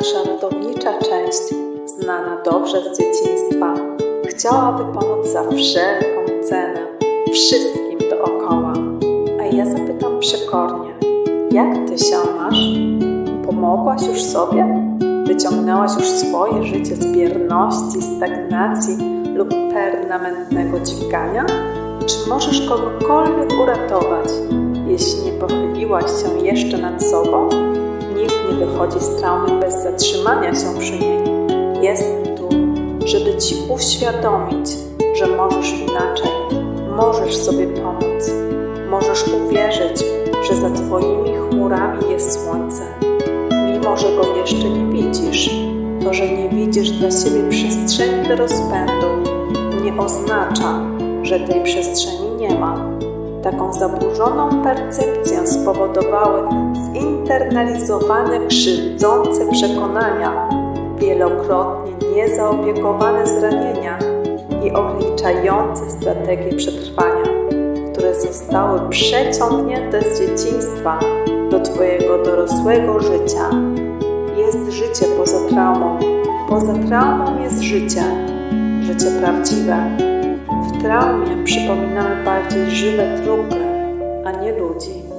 Nasza rodownicza część, znana dobrze z dzieciństwa, chciałaby pomóc za wszelką cenę wszystkim dookoła. A ja zapytam przekornie, jak ty się masz? Pomogłaś już sobie? Wyciągnęłaś już swoje życie z bierności, stagnacji lub permanentnego dźwigania? Czy możesz kogokolwiek uratować, jeśli nie pochyliłaś się jeszcze nad sobą? Nikt nie wychodzi z traumy bez zatrzymania się przy niej. Jestem tu, żeby Ci uświadomić, że możesz inaczej, możesz sobie pomóc, możesz uwierzyć, że za Twoimi chmurami jest słońce. Mimo, że go jeszcze nie widzisz, to, że nie widzisz dla siebie przestrzeni do rozpędu, nie oznacza, że tej przestrzeni nie ma. Taką zaburzoną percepcję spowodowały zinternalizowane, krzywdzące przekonania, wielokrotnie niezaopiekowane zranienia i ograniczające strategie przetrwania, które zostały przeciągnięte z dzieciństwa do Twojego dorosłego życia. Jest życie poza traumą. Poza traumą jest życie. Życie prawdziwe. Traumie przypominamy bardziej żywe trupy, a nie ludzi.